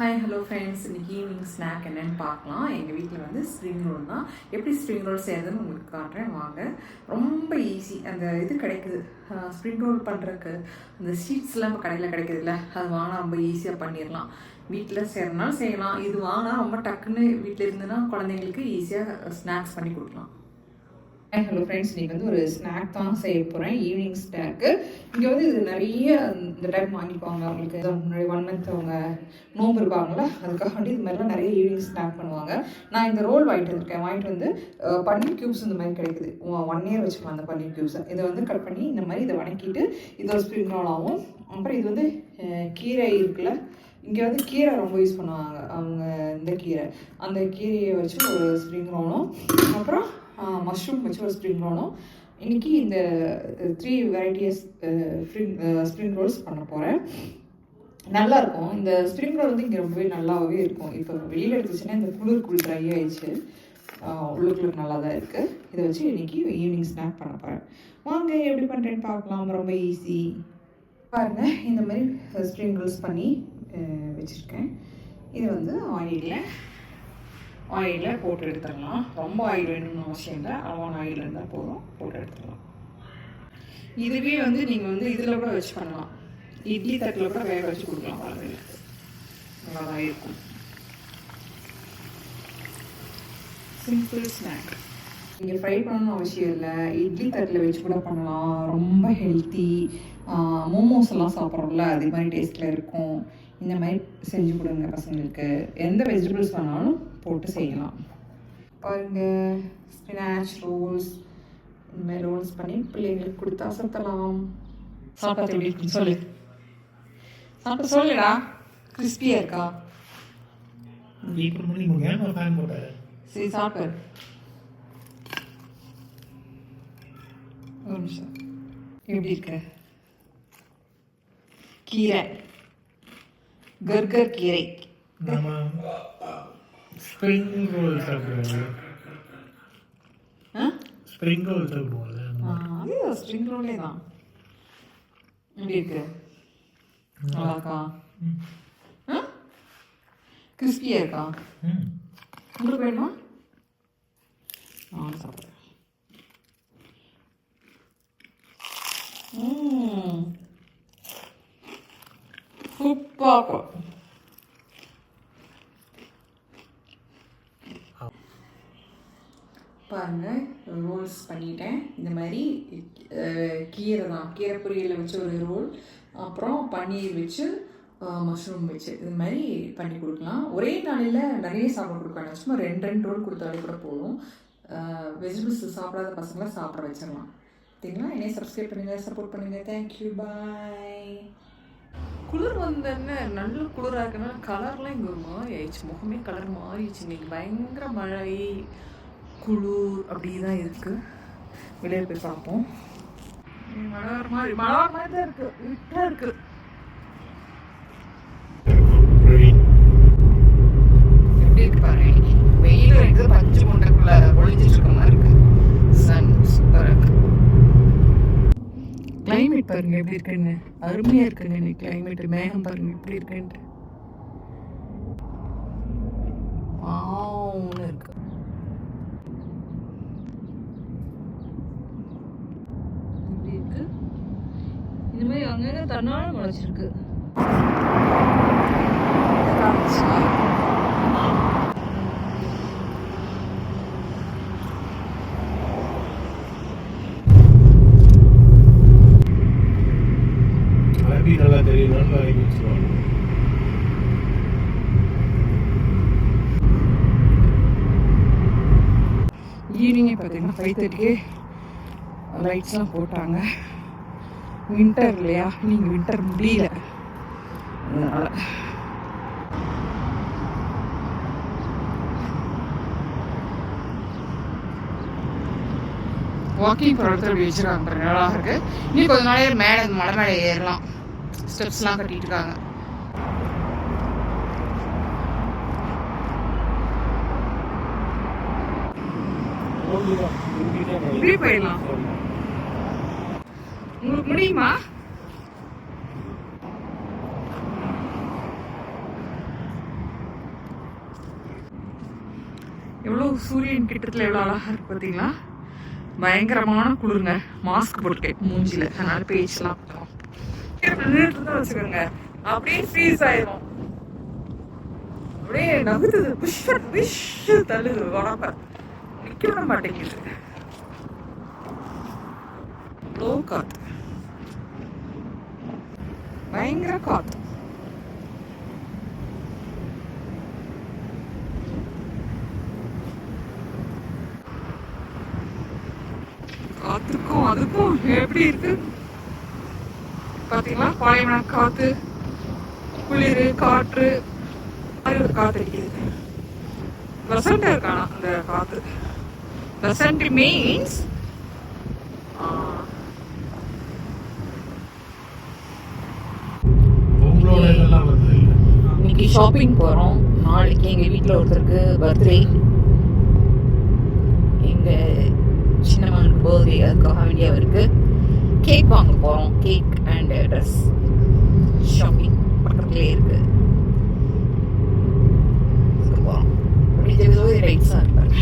Hi hello friends இன்னைக்கு evening snack என்னன்னு பார்க்கலாம். எங்கள் வீட்டில் வந்து ஸ்ப்ரிங் ரோல் தான். எப்படி ஸ்ப்ரிங் ரோல் செய்யறதுன்னு உங்களுக்கு காட்டுறேன். வாங்க. ரொம்ப ஈஸி அந்த இது கிடைக்குது. ஸ்ப்ரிங் ரோல் பண்ணுறதுக்கு அந்த ஷீட்ஸ்லாம் இப்போ கடையில் கிடைக்குதுல்ல. அது வாங்கினா ரொம்ப ஈஸியாக பண்ணிடலாம். வீட்டில் செய்யறதுனாலும் செய்யலாம். இது வாங்கினா ரொம்ப டக்குன்னு வீட்டில் இருந்துன்னா குழந்தைங்களுக்கு ஈஸியாக ஸ்நாக்ஸ் பண்ணி கொடுக்கலாம். ஹலோ ஃப்ரெண்ட்ஸ் இன்றைக்கி வந்து ஒரு ஸ்நாக் தான் செய்ய போகிறேன் ஈவினிங் ஸ்நாக்கு இங்கே வந்து இது நிறைய இந்த டைம் வாங்கிப்பாங்க. அவங்களுக்கு முன்னாடி ஒன் மந்த் அவங்க நோம்பு இருப்பாங்கள அதுக்காக வேண்டி இது மாதிரிலாம் நிறைய ஈவினிங் ஸ்நாக் பண்ணுவாங்க. நான் இந்த ரோல் வாங்கிட்டு வந்திருக்கேன். வாங்கிட்டு வந்து பன்னீர் க்யூப்ஸ் இந்த மாதிரி கிடைக்குது. ஒன் இயர் வச்சுக்கலாம் அந்த பன்னீர் க்யூப்ஸை இதை வந்து கட் பண்ணி இந்த மாதிரி இதை வணக்கிட்டு இது ஒரு ஸ்ப்ரிங் ரோல் ஆகும். அப்புறம் இது வந்து கீரை இருக்குல்ல இங்கே வந்து கீரை ரொம்ப யூஸ் பண்ணுவாங்க. அவங்க இந்த கீரை. அந்த கீரையை வச்சு ஒரு ஸ்ப்ரிங் ரோனும் அப்புறம் மஷ்ரூம் வச்சு ஒரு ஸ்ப்ரிங் ரோனும் இன்னைக்கு இந்த three varieties spring spring rolls பண்ண போகிறேன் நல்லா இருக்கும். இந்த ஸ்ப்ரிங் ரோல் வந்து இங்கே ரொம்பவே நல்லாவே இருக்கும். இப்போ வெளியில் எடுத்துச்சுன்னா இந்த குளிர் குளிர் ட்ரை ஆயிடுச்சு. உள்ளுக்குள்ள நல்லா தான் இருக்குது இதை வச்சு இன்றைக்கி ஈவினிங் ஸ்நாக் பண்ண போகிறேன் வாங்க எப்படி பண்ணுறேன்னு பார்க்கலாம். ரொம்ப ஈஸி பாருங்கள் இந்த மாதிரி ஸ்ப்ரிங் ரோல்ஸ் பண்ணி வச்சுருக்கேன். இது வந்து ஆயிலில் ஆயிலில் போட்டு எடுத்துடலாம். ரொம்ப ஆயில் வேணும்னு அவசியம் இல்லை. அளவான ஆயில் இருந்தால் போதும் போட்டு எடுத்துடலாம். இதுவே வந்து நீங்கள் வந்து இதில் கூட வச்சு பண்ணலாம். இட்லி தட்டில் கூட வேக வச்சு கொடுக்கலாம் குழந்தைங்களுக்கு நல்லா தான் இருக்கும். சிம்பிள் ஸ்நாக் நீங்கள் ஃப்ரை பண்ணணும்னு அவசியம் இல்லை. இட்லி தட்டில் வச்சு கூட பண்ணலாம். ரொம்ப ஹெல்த்தி மோமோஸ் எல்லாம் சாப்பிட்றோம்ல அதே மாதிரி டேஸ்ட்டில் இருக்கும். இந்த மாதிரி செஞ்சு கொடுங்க பசங்களுக்கு. எந்த வெஜிடபிள்ஸ் வேணாலும் போட்டு செய்யலாம். பாருங்க ஸ்பினாச் ரோல்ஸ் இந்த மாதிரி ரோல்ஸ் பண்ணி பிள்ளைங்களுக்கு கொடுத்து அசத்தலாம். சாப்பிட்டது எப்படி இருக்குன்னு சொல்லு. சாப்பிட்டு சொல்லுடா. கிறிஸ்பியாக இருக்கா? சரி சாப்பிடு. ஒரு நிமிஷம். எப்படி இருக்க? கீரை. கர்கர் கீரை நாம ஸ்ப்ரிங் ரோல் சாப்பிடுவோம் ஆ? ஸ்ப்ரிங் ரோல் சாப்பிடுவோம்ல ஆ, அது ஸ்ப்ரிங் ரோலே தான். எப்படி இருக்கு? நல்லா இருக்கா? ஆ? கிறிஸ்பியாக இருக்கா? ம். உங்களுக்கு வேணுமா? நான் சாப்பிட்றேன். ம் இருக்கும் பாருங்க ரோல்ஸ் பண்ணிட்டேன். இந்த மாதிரி கீரை தான். கீரை பொரியலில் வச்சு ஒரு ரோல் அப்புறம் பன்னீர் வச்சு மஷ்ரூம் வச்சு. இது மாதிரி பண்ணி கொடுக்கலாம். ஒரே நாளில் நிறைய சாப்பிட கொடுப்பாங்க சும்மா ரெண்டு ரெண்டு ரோல் கொடுத்தாலே கூட போதும். வெஜிடபிள்ஸ் சாப்பிடாத பசங்களாம் சாப்பிட வச்சிடலாம். சரிங்களா? என்னைய சப்ஸ்கிரைப் பண்ணுங்கள் சப்போர்ட் பண்ணுங்கள் தேங்க்யூ பாய் குளிர் வந்தோடனே நல்ல குளிராக இருக்குன்னா கலர்லாம் இங்கே ஒரு மாதிரி ஆயிடுச்சு. முகமே கலர் மாறிடுச்சு இன்னைக்கு பயங்கர மழை குளிர் அப்படி தான் இருக்கு. வெளியே போய் பார்ப்போம். மழை மாதிரி மழை மாதிரி தான் இருக்கு. இருட்டா இருக்கு பிரவீன் எப்படி இருக்கு பாருங்க வெயில் இருக்கு பஞ்சு முண்டைக்குள்ள ஒளிஞ்சிட்டு இருக்க மாதிரி இருக்கு சன் சூப்பராக இருக்கு கிளைமேட் பாருங்க எப்படி இருக்குன்னு. அருமையா இருக்குங்க இன்னைக்கு கிளைமேட் மேகம் பாருங்க எப்படி இருக்குன்ட்டு. ஆவுன்னு இருக்கு. இப்படி இருக்கு? இது மாதிரி அங்கங்க தன்னால முளைச்சிருக்கு? காமிச்சு. ஈவினிங்கே பார்த்தீங்கன்னா ஃபைவ் தேர்ட்டிக்கே லைட்ஸ்லாம் போட்டாங்க. வின்டர் இல்லையா? நீங்கள் வின்டர் முடியல. அதனால் வாக்கிங் போகிறதுக்கு அப்படி வச்சுருக்காங்க. நல்லா இருக்குது இன்னும் கொஞ்ச நாளே மேலே மலை மேலே ஏறலாம். ஸ்டெப்ஸ்லாம் கட்டிட்டு இருக்காங்க. இப்படி போயிடலாம் உங்களுக்கு முடியுமா? எவ்வளவு சூரியன் கிட்டத்துல எவ்வளவு அழகா இருக்கு பாத்தீங்களா? பயங்கரமான குளிருங்க. மாஸ்க் போட்டுக்கேன் மூஞ்சில. அதனால பேச்சலாம் வச்சுக்கோங்க. அப்படியே ஃப்ரீஸ் ஆயிரும். அப்படியே நகுத்துது. புஷ் புஷ் தள்ளுது. உடம்ப விட மாட்டேங்குது. லோ காத்து பயங்கர காத்து காத்துக்கும் அதுக்கும் எப்படி இருக்கு? பாத்தீங்களா? பாலைவன காத்து குளிர் காற்று காத்து அடிக்குது ப்ளசண்டா இருக்கானா அந்த காத்து? வருது. இல்லை இன்னைக்கு ஷாப்பிங் போகிறோம் நாளைக்கு எங்கள் வீட்டில் ஒருத்தருக்கு பர்த்டே எங்கள் சின்ன மகனுக்கு பர்த்டே அதுக்காக வேண்டிய அவருக்கு கேக் வாங்க போகிறோம் கேக் அண்ட் ட்ரெஸ் ஷாப்பிங் பக்கத்துலேயே இருக்கு. இதுக்கு போகிறோம் அப்படி தெரிஞ்சது ரைட்ஸாக இருப்பேன்